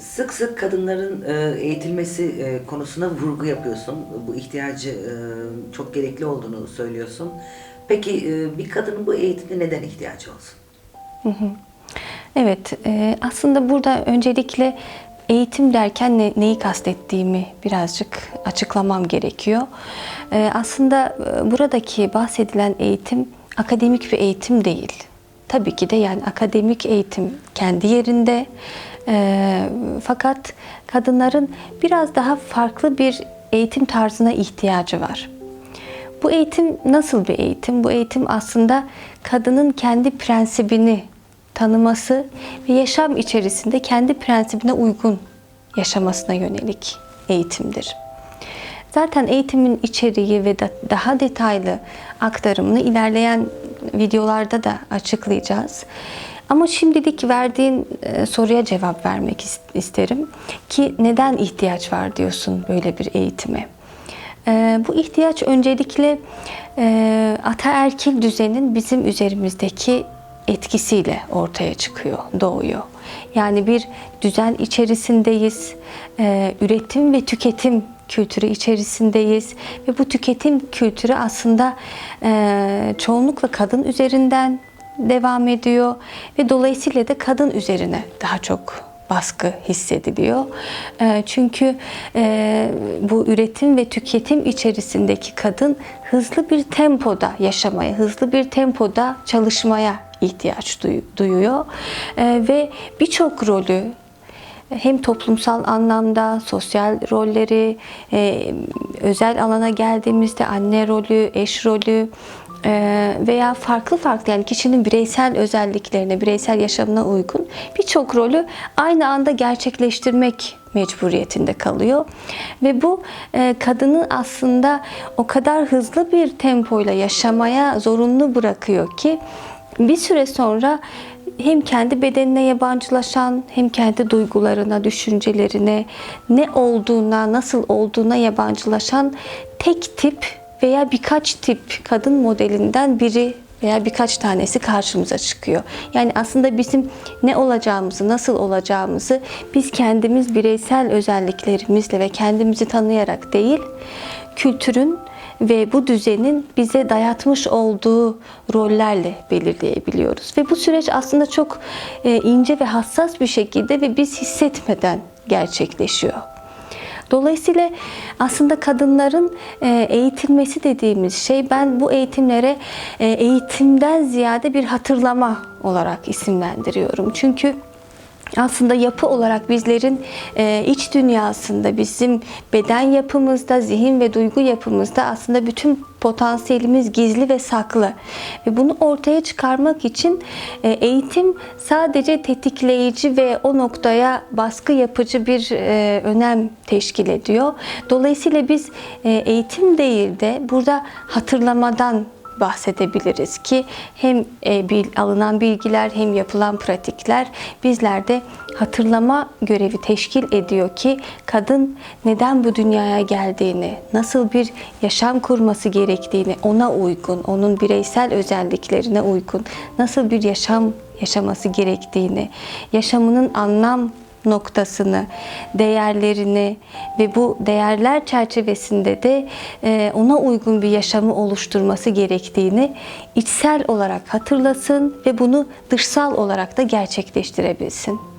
Sık sık kadınların e, eğitilmesi e, konusuna vurgu yapıyorsun. Bu ihtiyacı e, çok gerekli olduğunu söylüyorsun. Peki bir kadının bu eğitime neden ihtiyacı olsun? Evet, aslında burada öncelikle eğitim derken ne- neyi kastettiğimi birazcık açıklamam gerekiyor. Aslında buradaki bahsedilen eğitim akademik bir eğitim değil. Tabii ki de yani akademik eğitim kendi yerinde. E, fakat kadınların biraz daha farklı bir eğitim tarzına ihtiyacı var. Bu eğitim nasıl bir eğitim? Bu eğitim aslında kadının kendi prensibini tanıması ve yaşam içerisinde kendi prensibine uygun yaşamasına yönelik eğitimdir. Zaten eğitimin içeriği ve da- daha detaylı aktarımını ilerleyen videolarda da açıklayacağız. Ama şimdilik verdiğin e, soruya cevap vermek is- isterim ki neden ihtiyaç var diyorsun böyle bir eğitime? Ee, bu ihtiyaç öncelikle e, ataerkil düzenin bizim üzerimizdeki etkisiyle ortaya çıkıyor, doğuyor. Yani bir düzen içerisindeyiz, e, üretim ve tüketim kültürü içerisindeyiz ve bu tüketim kültürü aslında e, çoğunlukla kadın üzerinden devam ediyor ve dolayısıyla da kadın üzerine daha çok baskı hissediliyor. E, Çünkü e, bu üretim ve tüketim içerisindeki kadın hızlı bir tempoda yaşamaya, hızlı bir tempoda çalışmaya ihtiyaç duy- duyuyor. E, Ve birçok rolü hem toplumsal anlamda sosyal rolleri, e, özel alana geldiğimizde anne rolü, eş rolü e, veya farklı farklı yani kişinin bireysel özelliklerine, bireysel yaşamına uygun birçok rolü aynı anda gerçekleştirmek mecburiyetinde kalıyor. Ve bu e, kadını aslında o kadar hızlı bir tempoyla yaşamaya zorunlu bırakıyor ki bir süre sonra hem kendi bedenine yabancılaşan hem kendi duygularına, düşüncelerine, ne olduğuna, nasıl olduğuna yabancılaşan tek tip veya birkaç tip kadın modelinden biri veya birkaç tanesi karşımıza çıkıyor. Yani aslında bizim ne olacağımızı, nasıl olacağımızı biz kendimiz bireysel özelliklerimizle ve kendimizi tanıyarak değil, kültürün ve bu düzenin bize dayatmış olduğu rollerle belirleyebiliyoruz. Ve bu süreç aslında çok e, ince ve hassas bir şekilde ve biz hissetmeden gerçekleşiyor. Dolayısıyla aslında kadınların e, eğitilmesi dediğimiz şey ben bu eğitimlere e, eğitimden ziyade bir hatırlama olarak isimlendiriyorum. Çünkü aslında yapı olarak bizlerin e, iç dünyasında, bizim beden yapımızda, zihin ve duygu yapımızda aslında bütün potansiyelimiz gizli ve saklı. Ve bunu ortaya çıkarmak için e, eğitim sadece tetikleyici ve o noktaya baskı yapıcı bir e, önem teşkil ediyor. Dolayısıyla biz e, eğitim değil de burada hatırlamadan bahsedebiliriz ki hem e, alınan bilgiler hem yapılan pratikler bizlerde hatırlama görevi teşkil ediyor ki kadın neden bu dünyaya geldiğini, nasıl bir yaşam kurması gerektiğini ona uygun, onun bireysel özelliklerine uygun, nasıl bir yaşam yaşaması gerektiğini, yaşamının anlam noktasını, değerlerini ve bu değerler çerçevesinde de e, ona uygun bir yaşamı oluşturması gerektiğini içsel olarak hatırlasın ve bunu dışsal olarak da gerçekleştirebilsin.